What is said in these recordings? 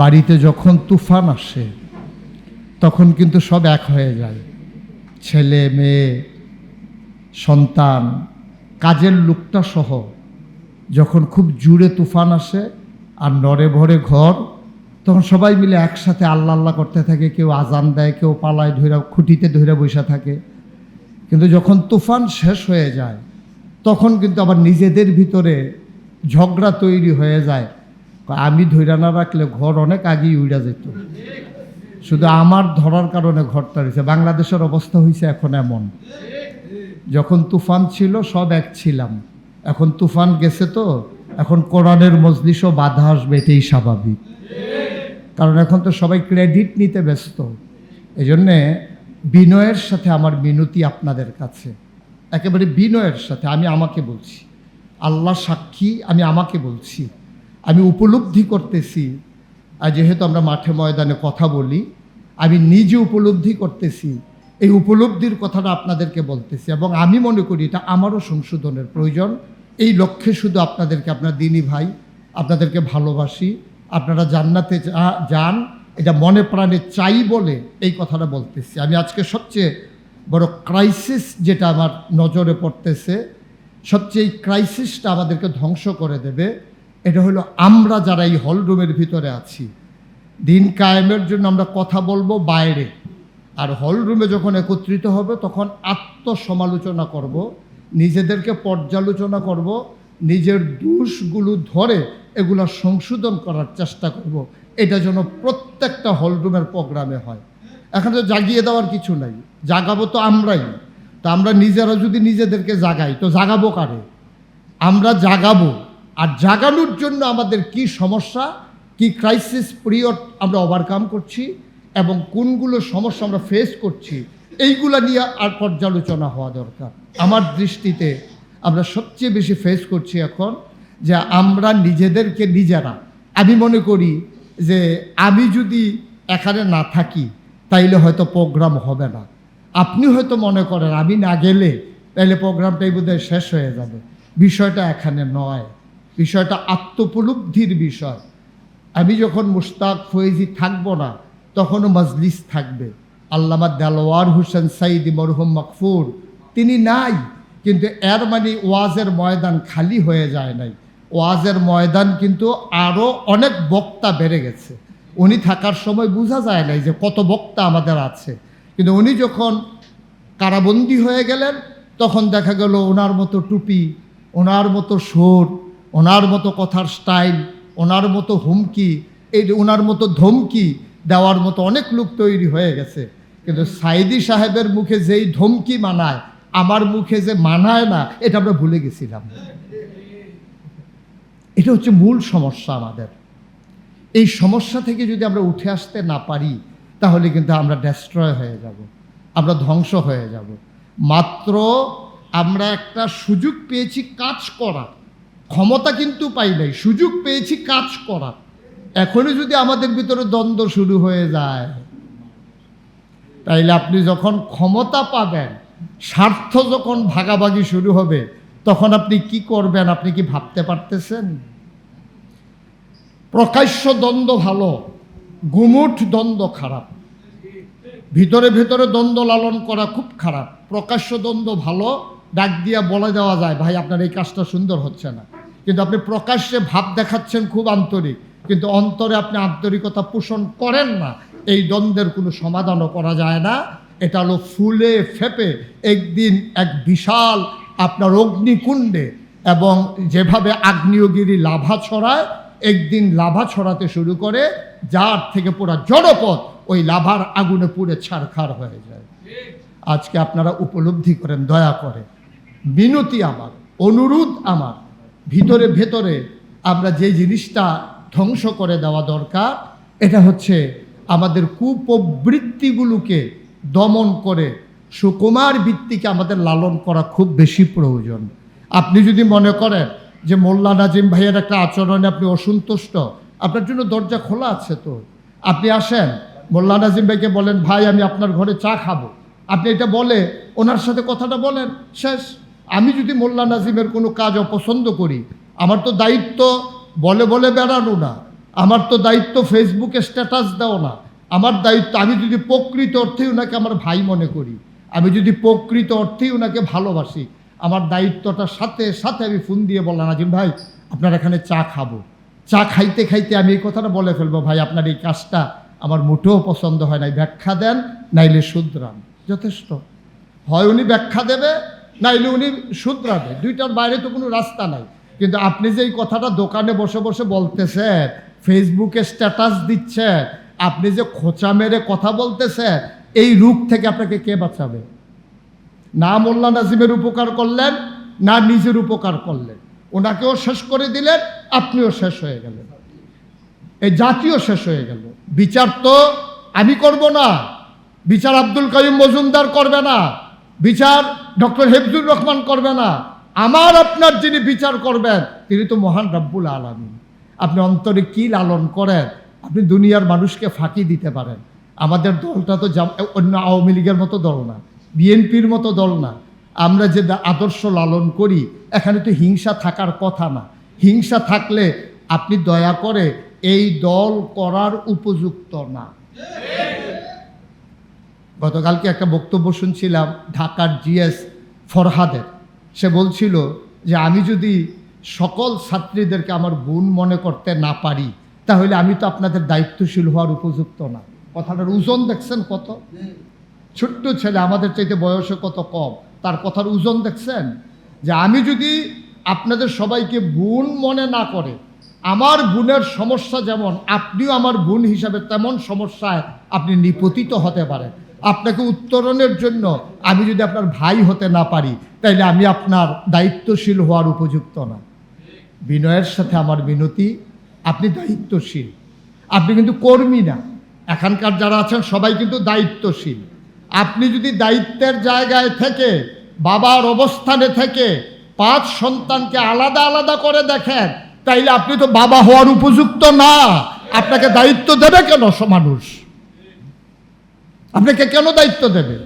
বাড়িতে যখন তুফান আসে, তখন কিন্তু সব এক হয়ে যায়। ছেলে, মেয়ে, সন্তান, কাজের লোকটা সহ যখন খুব জুড়ে তুফান আসে আর নড়ে ভরে ঘর, তখন সবাই মিলে একসাথে আল্লাহ আল্লাহ করতে থাকে, কেউ আজান দেয়, কেউ পালায় ধৈরা খুঁটিতে ধৈরা বসে থাকে। কিন্তু যখন তুফান শেষ হয়ে যায়, তখন কিন্তু আবার নিজেদের ভিতরে ঝগড়া তৈরি হয়ে যায়। আমি ধৈরা না রাখলে ঘর অনেক আগেই উড়া যেত। শুধু আমার ধরার কারণে ঘরটা রয়েছে। বাংলাদেশের অবস্থা হয়েছে এখন এমন। যখন তুফান ছিল, সব এক ছিলাম। এখন তুফান গেছে তো, এখন কোরআনের মজলিসও বাধা আসবে, এটাই স্বাভাবিক। কারণ এখন তো সবাই ক্রেডিট নিতে ব্যস্ত। এই জন্যে বিনয়ের সাথে আমার মিনতি আপনাদের কাছে। একেবারে বিনয়ের সাথে, আমি আমাকে বলছি। আল্লাহ সাক্ষী, আমি আমাকে বলছি। আমি উপলব্ধি করতেছি। আর যেহেতু আমরা মাঠে ময়দানে কথা বলি, আমি নিজে উপলব্ধি করতেছি। এই উপলব্ধির কথাটা আপনাদেরকে বলতেছি এবং আমি মনে করি এটা আমারও সংশোধনের প্রয়োজন। এই লক্ষ্যে শুধু আপনাদেরকে, আপনার দিনী ভাই, আপনাদেরকে ভালোবাসি। আপনারা জান্নাতে যান, এটা মনে প্রাণে চাই বলে এই কথাটা বলতেছি। আমি আজকে সবচেয়ে বড় ক্রাইসিস যেটা আমার নজরে পড়তেছে, সবচেয়ে এই ক্রাইসিসটা আমাদেরকে ধ্বংস করে দেবে। এটা হলো আমরা যারা এই হল রুমের ভিতরে আছি, দিন কায়েমের জন্য আমরা কথা বলব বাইরে। আর হল রুমে যখন একত্রিত হবে, তখন আত্মসমালোচনা করব, নিজেদেরকে পর্যালোচনা করব, নিজের দোষগুলো ধরে এগুলো সংশোধন করার চেষ্টা করব। এটা যেন প্রত্যেকটা হল রুমের প্রোগ্রামে হয়। এখন তো জাগিয়ে দেওয়ার কিছু নাই, জাগাবো তো আমরাই। তা আমরা নিজেরা যদি নিজেদেরকে জাগাই, তো জাগাবো কারে? আমরা জাগাবো। আর জাগানোর জন্য আমাদের কি সমস্যা, কি ক্রাইসিস পিরিয়ড আমরা ওভারকাম করছি এবং কোনগুলো সমস্যা আমরা ফেস করছি, এইগুলা নিয়ে আর পর্যালোচনা হওয়া দরকার। আমার দৃষ্টিতে আমরা সবচেয়ে বেশি ফেস করছি এখন যে আমরা নিজেদেরকে নিজেরা, আমি মনে করি যে আমি যদি এখানে না থাকি, তাইলে হয়তো প্রোগ্রাম হবে না। আপনি হয়তো মনে করেন আমি না গেলে, তাইলে প্রোগ্রামটাই বোধহয় শেষ হয়ে যাবে। বিষয়টা এখানে নয়। বিষয়টা আত্মোপলব্ধির বিষয়। আমি যখন মুশতাক ফয়েজি থাকব না, তখনও মজলিস থাকবে। আল্লামা দেলোয়ার হোসেন সাইদি মরহুম মকফুর, তিনি নাই, কিন্তু এর মানে ওয়াজের ময়দান খালি হয়ে যায় নাই। ওয়াজের ময়দান কিন্তু আরও অনেক বক্তা বেড়ে গেছে। উনি থাকার সময় বোঝা যায় নাই যে কত বক্তা আমাদের আছে। কিন্তু উনি যখন কারাবন্দী হয়ে গেলেন, তখন দেখা গেল ওনার মতো টুপি, ওনার মতো সুর ওনার মতো কথার স্টাইল, ওনার মতো হুমকি, এই ওনার মতো ধমকি দেওয়ার মতো অনেক লোক তৈরি হয়ে গেছে। কিন্তু সাইদি সাহেবের মুখে যেই ধমকি মানায়, আমার মুখে যে মানায় না, এটা আমরা ভুলে গেছিলাম। এটা হচ্ছে মূল সমস্যা আমাদের। এই সমস্যা থেকে যদি আমরা উঠে আসতে না পারি, তাহলে কিন্তু আমরা ডেস্ট্রয় হয়ে যাব, আমরা ধ্বংস হয়ে যাব। মাত্র আমরা একটা সুযোগ পেয়েছি কাজ করার। ক্ষমতা কিন্তু পাই নাই, সুযোগ পেয়েছি কাজ করার। এখনই যদি আমাদের ভিতরে দ্বন্দ্ব শুরু হয়ে যায়, তাইলে আপনি যখন ক্ষমতা পাবেন, স্বার্থ যখন ভাগাভাগি শুরু হবে, তখন আপনি কি করবেন আপনি কি ভাবতে পারতেছেন? প্রকাশ্য দ্বন্দ্ব ভালো, গুমুট দ্বন্দ্ব খারাপ, ভিতরে ভিতরে দ্বন্দ্ব লালন করা খুব খারাপ, প্রকাশ্য দ্বন্দ্ব ভালো ডাক দিয়া বলে দেওয়া যায়, ভাই, আপনার এই কাজটা সুন্দর হচ্ছে না। কিন্তু আপনি প্রকাশ্যে ভাব দেখাচ্ছেন খুব আন্তরিক, কিন্তু অন্তরে আপনি আন্তরিকতা পোষণ করেন না। এই দ্বন্দ্বের কোনো সমাধানও করা যায় না। এটা হলো ফুলে ফেপে, একদিন এক বিশাল আপনার অগ্নিকুণ্ডে এবং যেভাবে আগ্নেয়গিরি লাভা ছড়ায়, একদিন লাভা ছড়াতে শুরু করে, যার থেকে পুরা জড়পথ ওই লাভার আগুনে পুড়ে ছারখার হয়ে যায়। আজকে আপনারা উপলব্ধি করেন, দয়া করে। বিনতি আমার, অনুরোধ আমার, ভিতরে ভেতরে আমরা যে জিনিসটা ধ্বংস করে দেওয়া দরকার, এটা হচ্ছে আমাদের কুপ্রবৃত্তিগুলোকে দমন করে সুকুমার ভিত্তিকে আমাদের লালন করা খুব বেশি প্রয়োজন। আপনি যদি মনে করেন যে মোল্লা নাজিম ভাইয়ের একটা আচরণে আপনি অসন্তুষ্ট, আপনার জন্য দরজা খোলা আছে তো। আপনি আসেন, মোল্লা নাজিম ভাইকে বলেন, ভাই, আমি আপনার ঘরে চা খাব। আপনি এটা বলে, ওনার সাথে কথাটা বলেন, শেষ। আমি যদি মোল্লা নাজিমের কোনো কাজ অপছন্দ করি, আমার তো দায়িত্ব বলে বলে বেড়ানো না, আমার তো দায়িত্ব ফেসবুকে স্ট্যাটাস দাও না, আমার দায়িত্ব, আমি যদি প্রকৃত অর্থেই ওনাকে আমার ভাই মনে করি, আমি যদি প্রকৃত অর্থেই ওনাকে ভালোবাসি, আমার দায়িত্বটার সাথে সাথে আমি ফোন দিয়ে বললাম আজিম ভাই, আপনার এখানে চা খাব। চা খাইতে খাইতে আমি এই কথাটা বলে ফেলব, ভাই, আপনার এই কাজটা আমার মোটেও পছন্দ হয় নাই ব্যাখ্যা দেন, নাইলে শুধরান। যথেষ্ট। হয় উনি ব্যাখ্যা দেবে নাইলে উনি শুধরাবে। দুইটার বাইরে তো কোনো রাস্তা নাই। কিন্তু আপনি যে এই কথাটা দোকানে বসে বসে বলতেছেন, ফেসবুকে স্ট্যাটাস দিচ্ছেন, আপনি যে খোঁচা মেরে কথা বলতেছেন, এই রূপ থেকে আপনাকে কে বাঁচাবে? না মোল্লা নাজিমের উপকার করলেন, না নিজের উপকার করলেন। ওনাকেও শেষ করে দিলেন, আপনিও শেষ হয়ে গেলেন। এই জাতীয় শেষ হয়ে গেল। বিচার তো আমি করব না। বিচার আব্দুল কাইম মজুমদার করবে না। বিচার ডক্টর হেফজুর রহমান করবে না। আমার আপনার যিনি বিচার করবেন, তিনি তো মহান রব্বুল আলমী আপনি অন্তরে কি লালন করেন? আপনি দুনিয়ার মানুষকে ফাঁকি দিতে পারেন। আমাদের দলটা তো অন্য আওয়ামী লীগের মতো দল না। বিএনপির মতো দল না। আমরা যে আদর্শ লালন করি, এখানে তো হিংসা থাকার কথা না। হিংসা থাকলে আপনি দয়া করে এই দল করার উপযুক্ত না। গতকালকে একটা বক্তব্য শুনছিলাম ঢাকার জিএস ফরহাদের। সে বলছিল যে, আমি যদি সকল ছাত্রীদেরকে আমার বোন মনে করতে না পারি, তাহলে আমি তো আপনাদের দায়িত্বশীল হওয়ার উপযুক্ত না। কথাটার ওজন দেখছেন কত? ছোট্ট ছেলে আমাদের চাইতে বয়সে কত কম? তার কথার ওজন দেখছেন? যে, আমি যদি আপনাদের সবাইকে বোন মনে না করে, আমার বোনের সমস্যা যেমন, আপনিও আমার বোন হিসাবে তেমন সমস্যায় আপনি নিপতিত হতে পারেন। আপনাকে উত্তরণের জন্য আমি যদি আপনার ভাই হতে না পারি, তাইলে আমি আপনার দায়িত্বশীল হওয়ার উপযুক্ত না। বিনয়ের সাথে আমার বিনতি আপনি দায়িত্বশীল। আপনি কিন্তু কর্মী না। এখানকার যারা আছেন, সবাই কিন্তু দায়িত্বশীল। আপনি যদি দায়িত্বের জায়গায় থেকে, বাবার অবস্থানে থেকে পাঁচ সন্তানকে আলাদা আলাদা করে দেখেন, তাইলে আপনি তো বাবা হওয়ার উপযুক্ত না। আপনাকে দায়িত্ব দেবে কেন মানুষ আপনাকে কেন দায়িত্ব দেবে?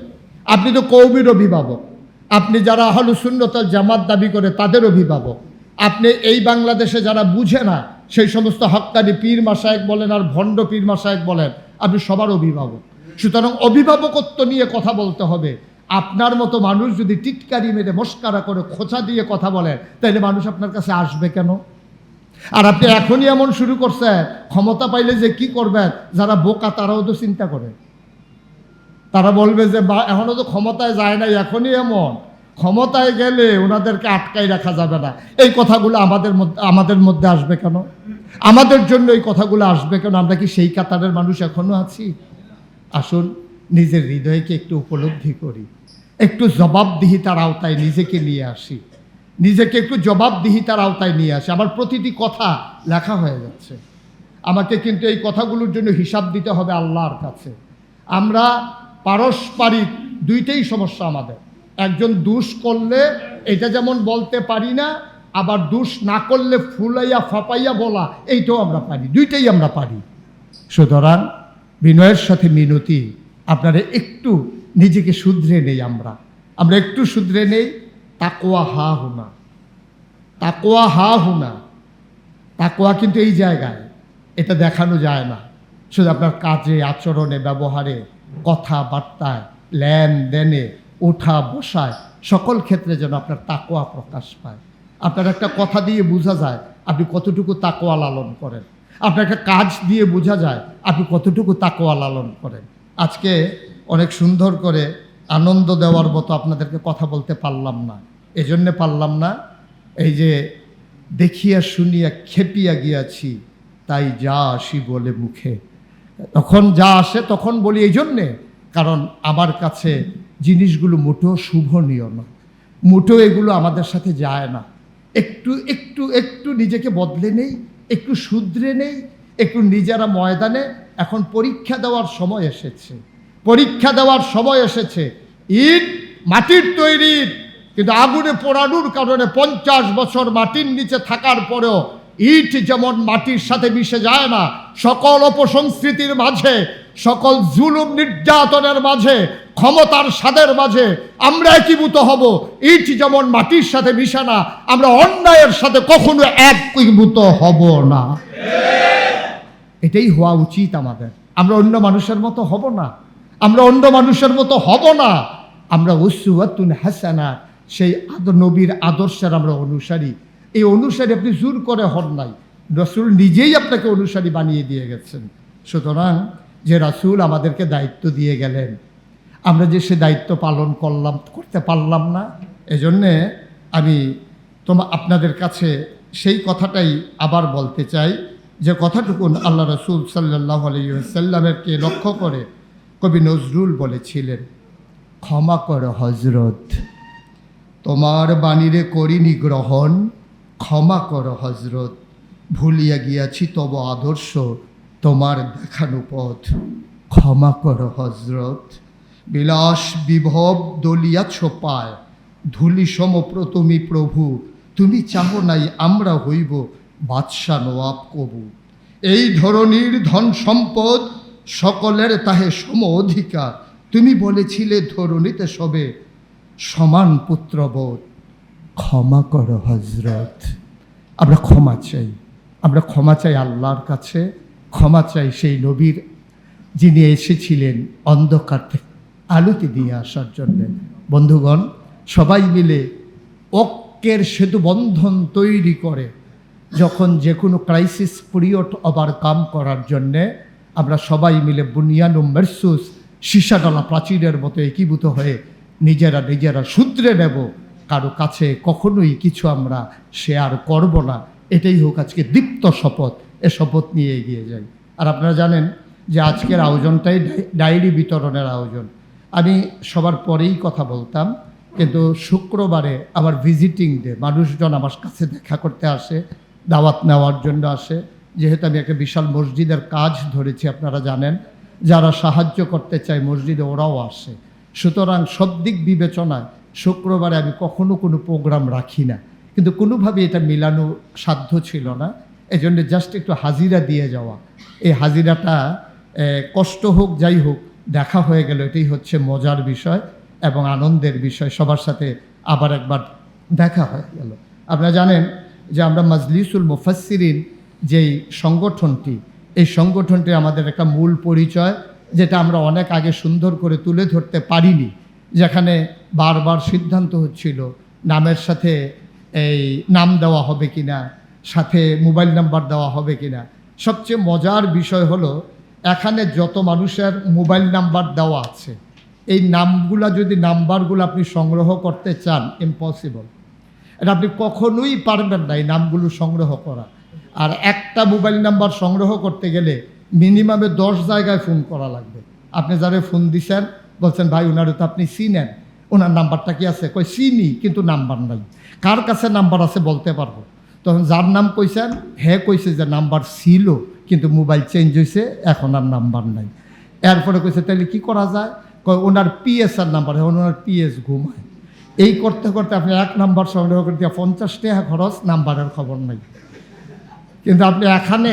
আপনি তো কৌমির অভিভাবক। আপনি যারা হলো শূন্যতাল জামাত দাবি করে তাদের অভিভাবক। আপনি এই বাংলাদেশে যারা বুঝে না, সেই সমস্ত হক্কানি পীর মাসায়েক বলেন আর ভণ্ড পীর মাসায়েক বলেন, আপনি সবার অভিভাবক। সুতরাং অভিভাবকত্ব নিয়ে কথা বলতে হবে। আপনার মতো মানুষ যদি টিটকারি মেরে মস্কারা করে খোঁচা দিয়ে কথা বলেন তাহলে মানুষ আপনার কাছে আসবে কেন? আর আপনি এখনই এমন শুরু করছেন, ক্ষমতা পাইলে যে কি করবেন, যারা বোকা তারাও তো চিন্তা করে। তারা বলবে যে, বা এখনও তো ক্ষমতায় যায় নাই, এখনই এমন। ক্ষমতায় গেলে ওনাদেরকে আটকাই রাখা যাবে না। এই কথাগুলো আমাদের মধ্যে আমাদের মধ্যে আসবে কেন? আমাদের জন্য এই কথাগুলো আসবে কেন? আমরা কি সেই কাতারের মানুষ এখনও আছি? আসুন, নিজের হৃদয়কে একটু উপলব্ধি করি। একটু জবাবদিহিতার আওতায় নিজেকে নিয়ে আসি। নিজেকে একটু জবাবদিহিতার আওতায় নিয়ে আসি। আমার প্রতিটি কথা লেখা হয়ে যাচ্ছে। আমাকে কিন্তু এই কথাগুলোর জন্য হিসাব দিতে হবে আল্লাহর কাছে। আমরা পারস্পরিক দুইটাই সমস্যা আমাদের। একজন দুষ করলে, এটা যেমন বলতে পারি না, আবার দুষ না করলে ফুলাইয়া ফাপাইয়া বলা, এইটাও আমরা পারি, দুইটাই আমরা পারি। সুতরাং বিনয়ের সাথে মিনতি, আপনারা একটু নিজেকে শুধরে নেই আমরা। আমরা একটু শুধরে নেই তাকোয়া হা হুনা। তাকোয়া হা হুনা। তাকোয়া কিন্তু এই জায়গায়, এটা দেখানো যায় না। শুধু আপনার কাজে, আচরণে, ব্যবহারে কথাবার্তায়, লেনদেনে ওঠা বসায় সকল ক্ষেত্রে যেন আপনার তাকোয়া প্রকাশ পায়। আপনার একটা কথা দিয়ে বোঝা যায় আপনি কতটুকু তাকোয়া লালন করেন। আপনার একটা কাজ দিয়ে বোঝা যায় আপনি কতটুকু তাকোয়া লালন করেন। আজকে অনেক সুন্দর করে আনন্দ দেওয়ার মতো আপনাদেরকে কথা বলতে পারলাম না। এজন্যে পারলাম না, এই যে দেখিয়া শুনিয়া খেপিয়া গিয়াছি, তাই যা আসি বলে মুখে। তখন যা আসে তখন বলি, এই জন্যে, কারণ আমার কাছে জিনিসগুলো মোটেও শুভনীয় না। মোটেও এগুলো আমাদের সাথে যায় না। একটু একটু একটু নিজেকে বদলে নেই, একটু শুধরে নেই, একটু নিজেরা ময়দানে এখন পরীক্ষা দেওয়ার সময় এসেছে। পরীক্ষা দেওয়ার সময় এসেছে। ইট মাটির তৈরি কিন্তু আগুনে পোড়ানোর কারণে পঞ্চাশ বছর মাটির নিচে থাকার পরেও ইট যেমন মাটির সাথে মিশে যায় না, সকল অপসংস্কৃতির মাঝে, সকল জুলুম নির্যাতনের মাঝে, ক্ষমতার স্বাদের মাঝে আমরা একীভূত হব। ইট যেমন মাটির সাথে মিশে না, আমরা অন্যায়ের সাথে কখনো একীভূত হব না। এটাই হওয়া উচিত আমাদের। আমরা অন্য মানুষের মতো হব না। আমরা অন্য মানুষের মতো হব না। আমরা উসুয়াতুন হাসানা সেই নবীর আদর্শের আমরা অনুসারী। এই অনুসারী আপনি জোর করে হন নাই। রসুল নিজেই আপনাকে অনুসারী বানিয়ে দিয়ে গেছেন। সুতরাং যে রাসূল আমাদেরকে দায়িত্ব দিয়ে গেলেন, আমরা যে সে দায়িত্ব পালন করলাম, করতে পারলাম না, এজন্যে আমি তোমা, আপনাদের কাছে সেই কথাটাই আবার বলতে চাই, যে কথাটুকুন আল্লাহ রসুল সাল্লাহ আলাইসাল্লামেরকে লক্ষ্য করে কবি নজরুল বলেছিলেন, ক্ষমা কর হজরত তোমার বাণীরে করিনি গ্রহণ ক্ষমা কর হজরত ভুলিয়া গিয়াছি, তব আদর্শ তোমার দেখানো পথ। ক্ষমা কর হজরত বিলাস বিভব দলিয়াছ পায়। ধুলি সমপ্রতমি প্রভু। তুমি চাহ নাই, আমরা হইব বাদশা নওয়াব কবু। এই ধরনীর ধন সম্পদ সকলের তাহে সম অধিকার। তুমি বলেছিলে ধরণীতে সবে সমান পুত্রবোধ। ক্ষমা করো হজরত আমরা ক্ষমা চাই। আমরা ক্ষমা চাই আল্লাহর কাছে, ক্ষমা চাই সেই নবীর যিনি এসেছিলেন অন্ধকার থেকে আলোতে দিয়ে আসার জন্যে। বন্ধুগণ, সবাই মিলে ঐক্যের সেতু বন্ধন তৈরি করে, যখন যে কোনো ক্রাইসিস পিরিয়ড ওভারকাম করার জন্যে আমরা সবাই মিলে বুনিয়ানু মেরসুস সীসাডলা প্রাচীরের মতো একীভূত হয়ে নিজেরা নিজেরা সূত্রে নেব। কারও কাছে কখনোই কিছু আমরা শেয়ার করব না। এটাই হোক আজকে দীপ্ত শপথ, এ শপথ নিয়ে এগিয়ে যাই। আর আপনারা জানেন যে আজকের আয়োজনটাই ডায়েরি বিতরণের আয়োজন। আমি সবার পরেই কথা বলতাম, কিন্তু শুক্রবারে আবার ভিজিটিং ডে মানুষজন আমার কাছে দেখা করতে আসে, দাওয়াত নেওয়ার জন্য আসে। যেহেতু আমি একটা বিশাল মসজিদের কাজ ধরেছি, আপনারা জানেন, যারা সাহায্য করতে চায় মসজিদে ওরাও আসে। সুতরাং সব দিক বিবেচনায় শুক্রবারে আমি কখনো কোনো প্রোগ্রাম রাখি না। কিন্তু কোনোভাবে এটা মিলানো সাধ্য ছিল না। এই জন্য জাস্ট একটু হাজিরা দিয়ে যাওয়া। এই হাজিরাটা কষ্ট হোক, যাই হোক, দেখা হয়ে গেল। এটাই হচ্ছে মজার বিষয় এবং আনন্দের বিষয়। সবার সাথে আবার একবার দেখা হয়ে গেল। আপনারা জানেন যে আমরা মাজলিসুল মুফাসসিরিন যেই সংগঠনটি, এই সংগঠনটি আমাদের একটা মূল পরিচয়, যেটা আমরা অনেক আগে সুন্দর করে তুলে ধরতে পারিনি। যেখানে বারবার সিদ্ধান্ত হচ্ছিল নামের সাথে এই নাম দেওয়া হবে কি না সাথে মোবাইল নাম্বার দেওয়া হবে কি না সবচেয়ে মজার বিষয় হলো, এখানে যত মানুষের মোবাইল নাম্বার দেওয়া আছে, এই নামগুলা যদি নাম্বারগুলো আপনি সংগ্রহ করতে চান ইম্পসিবল এটা আপনি কখনোই পারবেন না এই নামগুলো সংগ্রহ করা। আর একটা মোবাইল নাম্বার সংগ্রহ করতে গেলে মিনিমামে দশ জায়গায় ফোন করা লাগবে। আপনি যারা ফোন দিছেন, বলছেন, ভাই ওনারে তো আপনি চিনেন। ওনার নাম্বারটা কি আছে? কই চিনি, কিন্তু নাম্বার নাই। কার কাছে নাম্বার আছে বলতে পারব? তখন যার নাম কইছেন, হে কইছে যে নাম্বার ছিল, কিন্তু মোবাইল চেঞ্জ হয়েছে এখন আর নাম্বার নাই। এরপরে কইছে তাহলে কি করা যায়? কয়, ওনার পিএস আর নাম্বার, এখন ওনার পিএস ঘুমায়। এই করতে করতে আপনি এক নাম্বার সংগ্রহ করতে পঞ্চাশ টাকা খরচ, নাম্বারের খবর নাই। কিন্তু আপনি এখানে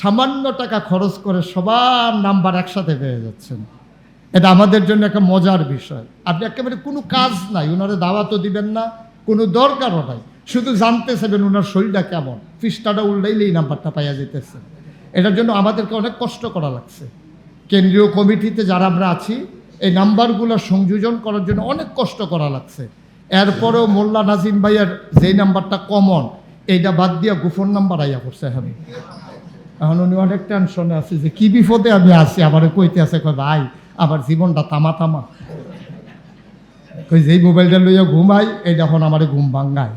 সামান্য টাকা খরচ করে সবার নাম্বার একসাথে পেয়ে যাচ্ছেন। এটা আমাদের জন্য একটা মজার বিষয়। আপনি একেবারে কোনো কাজ নাই ওনারে দাওয়াতও দিবেন না, কোনো দরকারও নাই। শুধু জানতে চাইবেন ওনার শরীরটা কেমন। পৃষ্ঠাটা উল্টাইলে এই নাম্বারটা পাইয়া যেতেছে। এটার জন্য আমাদেরকে অনেক কষ্ট করা লাগছে। কেন্দ্রীয় কমিটিতে যারা আমরা আছি, এই নাম্বারগুলো সংযোজন করার জন্য অনেক কষ্ট করা লাগছে। এরপরেও মোল্লা নাজিম ভাইয়ের যেই নাম্বারটা কমন, এইটা বাদ দিয়া গুফর নাম্বার আইয়া পড়ছে আমি এখন উনি অনেক টেনশনে আছে যে কি বিপদে আমি আছি, আমার কইতে আছে, কয় ভাই আমার জীবনটা তামা তামা কই যেই মোবাইলটা লইয়া ঘুমাই, এই যখন আমার ঘুম ভাঙ্গায়।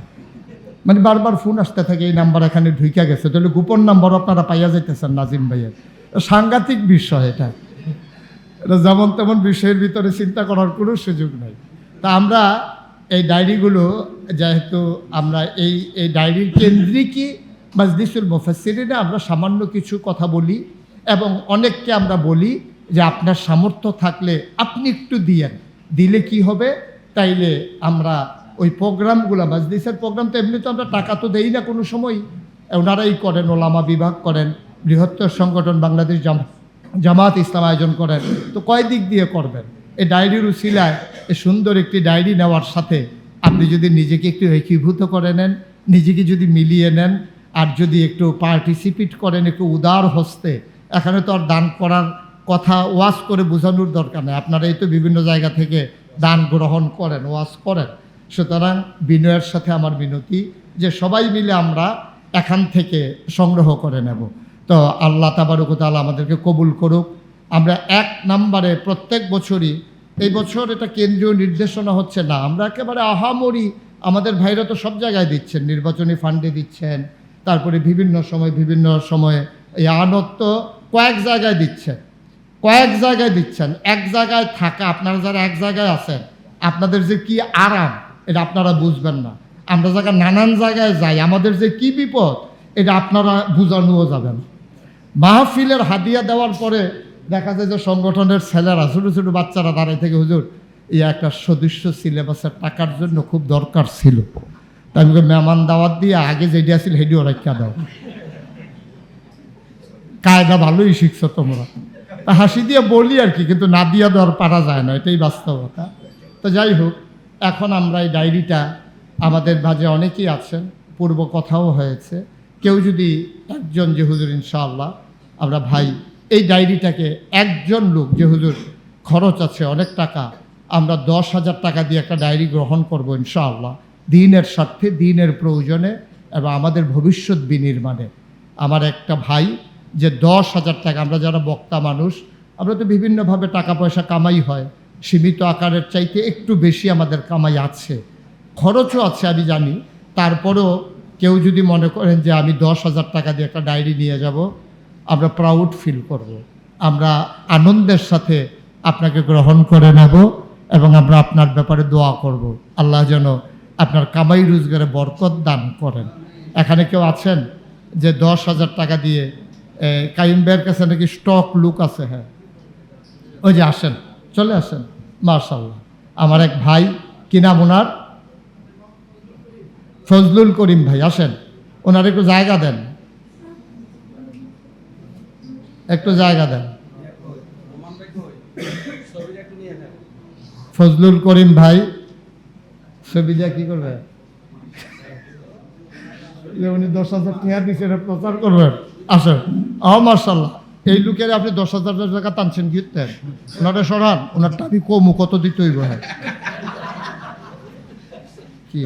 মানে বারবার ফোন আসতে থাকে, এই নাম্বার এখানে ঢুইকা গেছে। তাহলে গোপন নাম্বার আপনারা পাইয়া যাইতেছেন, নাজিম ভাইয়ের। সাংঘাতিক বিষয় এটা। এটা যেমন তেমন বিষয়ের ভিতরে চিন্তা করার কোনো সুযোগ নাই। তা আমরা এই ডায়েরিগুলো, যেহেতু আমরা এই এই ডায়েরির কেন্দ্রিকই মাজলিসুল মুফাসসিরিনে আমরা সামান্য কিছু কথা বলি এবং অনেককে আমরা বলি যে আপনার সামর্থ্য থাকলে আপনি একটু দিয়েন। দিলে কি হবে? তাইলে আমরা ওই প্রোগ্রামগুলো, মাজলিসের প্রোগ্রাম তো এমনি তো আমরা টাকা তো দেই না কোনো সময় ওনারাই করেন, ওলামা বিভাগ করেন, বৃহত্তর সংগঠন বাংলাদেশ জাম, জামাত ইসলাম আয়োজন করেন। তো কয় দিক দিয়ে করবেন? এই ডায়েরির উসিলায়, এই সুন্দর একটি ডায়েরি নেওয়ার সাথে আপনি যদি নিজেকে একটু একীভূত করে নেন, নিজেকে যদি মিলিয়ে নেন, আর যদি একটু পার্টিসিপেট করেন, একটু উদার হস্তে, এখানে তো আর দান করার কথা ওয়াজ করে বোঝানোর দরকার নেই। আপনারা এই তো বিভিন্ন জায়গা থেকে দান গ্রহণ করেন, ওয়াজ করেন। সুতরাং বিনয়ের সাথে আমার বিনতি যে সবাই মিলে আমরা এখান থেকে সংগ্রহ করে নেব। তো আল্লাহ তাবারুকতাল আমাদেরকে কবুল করুক। আমরা এক নম্বরে প্রত্যেক বছরই, এই বছর এটা কেন্দ্রীয় নির্দেশনা হচ্ছে না, আমরা একেবারে আহামরি আমাদের ভাইরা তো সব জায়গায় দিচ্ছেন, নির্বাচনী ফান্ডে দিচ্ছেন, তারপরে বিভিন্ন সময়, বিভিন্ন সময়ে এই আনত্ব কয়েক জায়গায় দিচ্ছেন। কয়েক জায়গায় দিচ্ছেন, এক জায়গায় থাকা, আপনারা যারা এক জায়গায় আছেন, আপনাদের যে কি আরাম, এটা আপনারা বুঝবেন না। আমরা জায়গা নানান জায়গায় যাই, আমাদের যে কি বিপদ, এটা আপনারা বোঝানোও যাবেন মাহফিলের হাদিয়া দেওয়ার পরে দেখা যায় যে সংগঠনের ছেলেরা, ছোটো ছোটো বাচ্চারা দাঁড়ায় থেকে, হুজুর, এই একটা সদস্য সিলেবাসের টাকার জন্য খুব দরকার ছিল। তাই মেহমান দাওয়াত দিয়ে আগে যেটি আসছিল সেটিও রাখা দাও। কায়দা ভালোই শিখছো তোমরা। হাসি দিয়ে বলি আর কি, কিন্তু না দিয়া দেওয়ার পারা যায় না, এটাই বাস্তবতা। তো যাই হোক, এখন আমরা এই ডায়েরিটা আমাদের ভাজে অনেকেই আছেন, পূর্ব কথাও হয়েছে। কেউ যদি একজন যে হুজুর, ইনশাআল্লাহ, আমরা ভাই, এই ডায়েরিটাকে একজন লোক যে খরচ আছে অনেক টাকা, আমরা দশ হাজার টাকা দিয়ে একটা ডায়েরি গ্রহণ করব, ইনশাআল্লাহ, দিনের স্বার্থে, দিনের প্রয়োজনে, এবং আমাদের ভবিষ্যৎ বিনির্মাণে। আমার একটা ভাই যে দশ হাজার টাকা, আমরা যারা বক্তা মানুষ, আমরা তো বিভিন্নভাবে টাকা পয়সা কামাই হয় সীমিত আকারের চাইতে একটু বেশি আমাদের কামাই আছে খরচও আছে, আমি জানি তারপরেও কেউ যদি মনে করেন যে আমি দশ হাজার টাকা দিয়ে একটা ডায়েরি নিয়ে যাব, আমরা প্রাউড ফিল করব। আমরা আনন্দের সাথে আপনাকে গ্রহণ করে নেব এবং আমরা আপনার ব্যাপারে দোয়া করব। আল্লাহ যেন আপনার কামাই রোজগারে বরকত দান করেন এখানে কেউ আছেন যে দশ হাজার টাকা দিয়ে কাইম কাছে নাকি স্টক লুক আছে হ্যাঁ। ওই যে আসেন, চলে আসেন মার্শাল্লাহ আমার এক ভাই, কি নাম ওনার? ফজলুল করিম ভাই, আসেন। ওনার একটু জায়গা দেন। একটু জায়গা দেন। ফজলুল করিম ভাই, ছবি কি করবে? উনি দশ হাজার টাকা দিচ্ছে প্রচার করবেন? আসেন আহ মার্শাল্লাহ এই লোকের আপনি দশ হাজার টাকা টানছেন, গিয়ে ওনারা সরান, ওনার আমি কমু, কত দিতে হইব হ্যাঁ।